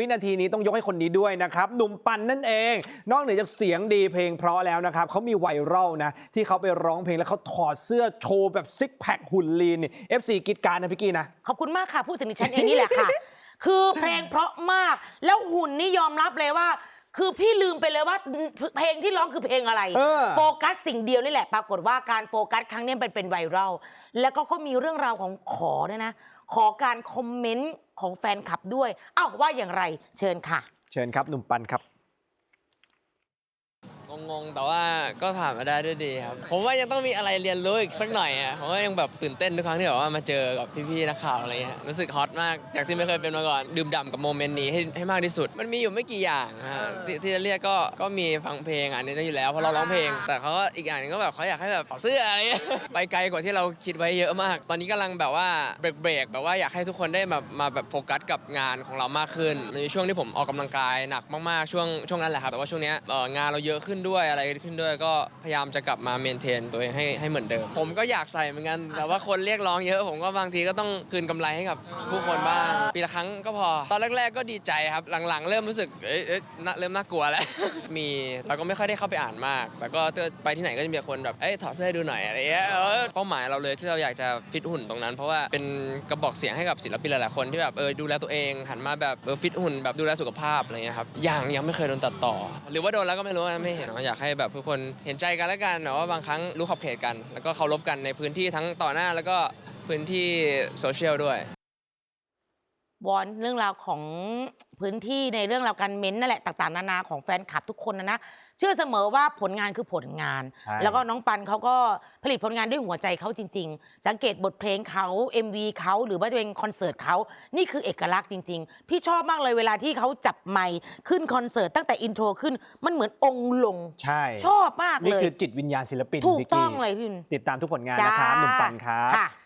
วินาทีนี้ต้องยกให้คนนี้ด้วยนะครับ หนุ่มปันนั่นเอง นอกเหนือจากเสียงดีเพลงเพราะแล้วนะครับเขามีไวรัลนะ ที่เขาไปร้องเพลงแล้วเขาถอดเสื้อโชว์แบบซิกแพคหุ่นลีนนี่ FC กิจการนะพี่กี้นะ ขอบคุณมากค่ะ พูดถึงดิฉันเองนี่แหละค่ะ คือเพลงเพราะมาก แล้วหุ่นนี่ยอมรับเลยว่า คือพี่ลืมไปเลยว่าเพลงที่ร้องคือเพลงอะไร เออ โฟกัสสิ่งเดียวนี่แหละ ปรากฏว่าการโฟกัสครั้งนี้เป็นเป็นไวรัล แล้วก็เขามีเรื่องราวของขอเนี่ยนะ ขอการคอมเมนต์ของแฟนคลับด้วยเอ้าว่าอย่างไรเชิญค่ะ เชิญครับหนุ่มปันครับ งงๆ แต่ว่าก็ผ่านมาได้ด้วยดีครับ ผมว่ายังต้องมีอะไรเรียนรู้อีกสักหน่อยอะผมว่ายังแบบตื่นเต้นทุกครั้งที่แบบว่ามาเจอกับพี่ๆนักข่าวอะไรเงี้ยรู้สึกฮอตมากจากที่ไม่เคยเป็นมาก่อนดื่มด่ำกับโมเมนต์นี้ให้ให้มากที่สุด มันมีอยู่ไม่กี่อย่างนะฮะที่ที่จะเรียกก็ก็มีฟังเพลงอันนี้ได้อยู่แล้วเพราะเราร้องเพลง แต่เขาก็อีกอย่างหนึงก็แบบเขาอยากให้แบบถอดเสื้ออะไรเงี้ยไปไกลกว่าที่เราคิดไว้เยอะมาก ตอนนี้กำลังแบบว่าเบรกเบรกๆแบบว่าอยากให้ทุกคนได้มามาแบบโฟกัสกับงานของเรามากขึ้นในช่วงที่ผมออกกำลังกายหนักมากๆช่วงช่วงนั้นแหละครับแต่ว่าช่วงเนี้ยเอ่องานเราเยอะขึ้นด้วยอะไรขึ้นด้วย ก็พยายามจะกลับมาเมนเทนตัวเองให้ให้เหมือนเดิม ผมก็อยากใส่เหมือนกัน แต่ว่าคนเรียกร้องเยอะ ผมก็บางทีก็ต้องคืนกำไรให้กับผู้คนบ้าง ปีละครั้งก็พอ ตอนแรก ๆ ก็ดีใจครับ หลังๆ เริ่มรู้สึกเอ้ยเอ้ยน่าเริ่มน่ากลัวแล้ว มีเราก็ไม่ค่อยได้เข้าไปอ่านมาก แต่ก็ไปที่ไหนก็จะมีคนแบบ เอ้ยถอดเสื้อให้ดูหน่อยอะไรเงี้ยเออเป้าหมายเราเลยที่เราอยากจะฟิตหุ่นตรงนั้น เพราะว่าเป็นกระบอกเสียงให้กับศิลปินหลายๆคนที่แบบเออดูแลตัวเองหันมาแบบเออฟิตหุ่นแบบดูแลสุขภาพอะไรเงี้ยครับยังยังไม่เคยโดนตัดต่อ หรือว่าโดนแล้วก็ไม่รู้ไม่เห็นว่าอยากให้แบบทุกคนเห็นใจกันแล้วกันเนาะว่าบางครั้งรู้ขอบเขตกัน แล้วก็เคารพกันในพื้นที่ทั้งต่อหน้าแล้วก็พื้นที่โซเชียลด้วยวอนเรื่องราวของพื้นที่ในเรื่องราวการเม้นต์นั่นแหละต่างๆ นานาของแฟนคลับทุกคนนะนะ เชื่อเสมอว่าผลงานคือผลงาน ใช่ แล้วก็น้องปันเขาก็ผลิตผลงานด้วยหัวใจเขาจริง ๆ สังเกตบทเพลงเขา MV เขาหรือว่าจะเป็นคอนเสิร์ตเขานี่คือเอกลักษณ์จริง ๆ พี่ชอบมากเลยเวลาที่เขาจับไมค์ขึ้นคอนเสิร์ตตั้งแต่อินโทรขึ้นมันเหมือนองค์ลง ใช่ชอบมากนี่เลย คือจิตวิญญาณศิลปินถูกพี่ต้องเลยพี่วิน ติดตามทุกผลงานนะครับหนุ่มปันครับ ค่ะ